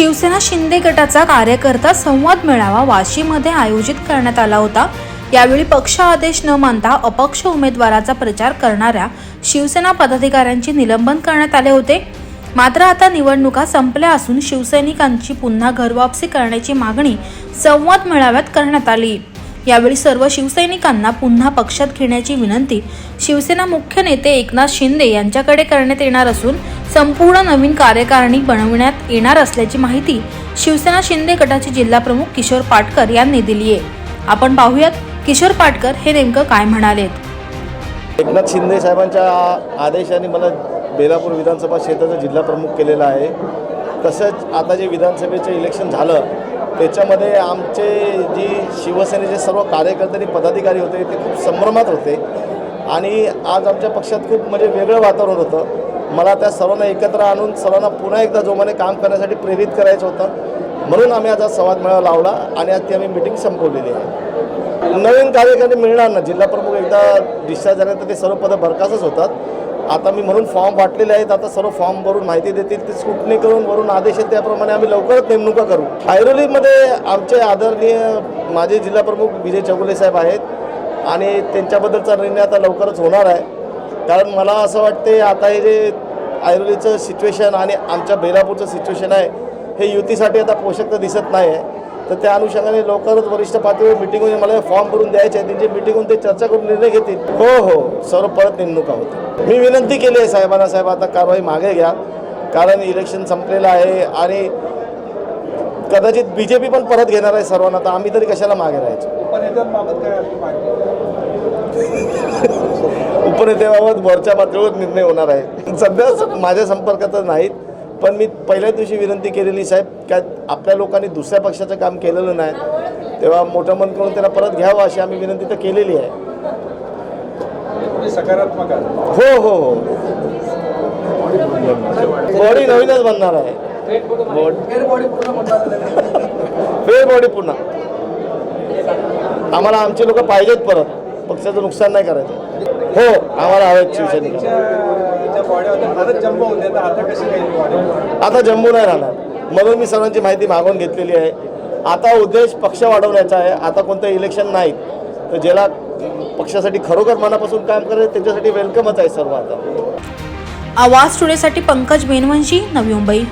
शिवसेना शिंदे गटाचा कार्यकर्ता संवाद मेळावा वाशीमध्ये आयोजित करण्यात आला होता. यावेळी पक्ष आदेश न मानता अपक्ष उमेदवाराचा प्रचार करणाऱ्या शिवसेना पदाधिकाऱ्यांचे निलंबन करण्यात आले होते. मात्र आता निवडणुका संपल्या असून शिवसैनिकांची पुन्हा घरवापसी करण्याची मागणी संवाद मेळाव्यात करण्यात आली. यावेळी सर्व शिवसैनिकांना पुन्हा पक्षात घेण्याची विनंती शिवसेना मुख्य नेते एकनाथ शिंदे यांच्याकडे करण्यात येणार असून संपूर्ण नवीन कार्यकारिणी बनविण्यात येणार असल्याची माहिती शिवसेना शिंदे गटाचे जिल्हाप्रमुख किशोर पाटकर यांनी दिली आहे. आपण पाहूयात किशोर पाटकर हे नेमकं काय म्हणालेत. एकनाथ शिंदे साहेबांच्या आदेशाने मला बेलापूर विधानसभा क्षेत्राचा जिल्हा प्रमुख केलेला आहे. तसंच आता जे विधानसभेचं इलेक्शन झालं त्याच्यामध्ये आमचे जी शिवसेनेचे सर्व कार्यकर्ते आणि पदाधिकारी होते ते खूप संभ्रमात होते. आणि आज आमच्या पक्षात खूप म्हणजे वेगळं वातावरण होतं. मला त्या सर्वांना एकत्र आणून सर्वांना पुन्हा एकदा जोमाने काम करण्यासाठी प्रेरित करायचं होतं. म्हणून आम्ही आज संवाद मेळावा लावला आणि आज ती आम्ही मिटिंग संपवलेली आहे. नवीन कार्यकर्ते मिळणार ना जिल्हा प्रमुख एकदा डिस्चार्ज झाल्यानंतर ते सर्व पदं भरकासच होतात. आता मी म्हणून फॉर्म वाटलेले आहेत आता सर्व फॉर्म भरून माहिती देतील ते स्क्रुटनी करून वरून आदेश आहेत त्याप्रमाणे आम्ही लवकरच नेमणुका करू. ऐरोलीमध्ये आमचे आदरणीय माजी जिल्हा प्रमुख विजय चौगुले साहेब आहेत आणि त्यांच्याबद्दलचा निर्णय आता लवकरच होणार आहे. कारण मला असं वाटते आता हे जे ऐरोलीचं सिच्युएशन आणि आमच्या बेलापूरचं सिच्युएशन आहे हे युतीसाठी आता पोषक तर दिसत नाही आहे तर त्या अनुषंगाने लवकरच वरिष्ठ पातळीवर मिटिंग होऊन मला फॉर्म भरून द्यायचे आहे त्यांची मिटिंग होऊन ते चर्चा करून निर्णय घेतील. हो हो. सर्व परत नेमणुका होते मी विनंती केली आहे साहेबांना साहेब आता कारवाई मागे घ्या. कारण इलेक्शन संपलेलं आहे आणि कदाचित बी जे पी पण परत घेणार आहे सर्वांना. तर आम्ही तरी कशाला मागे राहायचो? माहिती उपनेत्याबाबत वरच्या पातळीवर निर्णय होणार आहे. सध्या माझ्या संपर्कात नाहीत पण मी पहिल्या दिवशी विनंती केलेली साहेब काय आपल्या लोकांनी दुसऱ्या पक्षाचं काम केलेलं नाही तेव्हा मोठं मन करून त्याला परत घ्यावं अशी आम्ही विनंती तर केलेली आहे. सकारात्मक हो हो हो. बॉडी नवीनच बनणार आहे. फेर बॉडी पुन्हा आम्हाला आमचे लोक पाहिजेत परत. पक्षाचं नुकसान नाही करायचं. हो आम्हाला हवेत शिवसैनिक आता जम्बू नाही राहणार. म्हणून मी सर्वांची माहिती मागवून घेतलेली आहे. आता उद्देश पक्ष वाढवण्याचा आहे. आता कोणतं इलेक्शन नाही तर ज्याला पक्षासाठी खरोखर मनापासून काम करायचं त्याच्यासाठी वेलकमच आहे सर्व आता. आवाज टुडेसाठी पंकज बेनवंशी नवी मुंबई.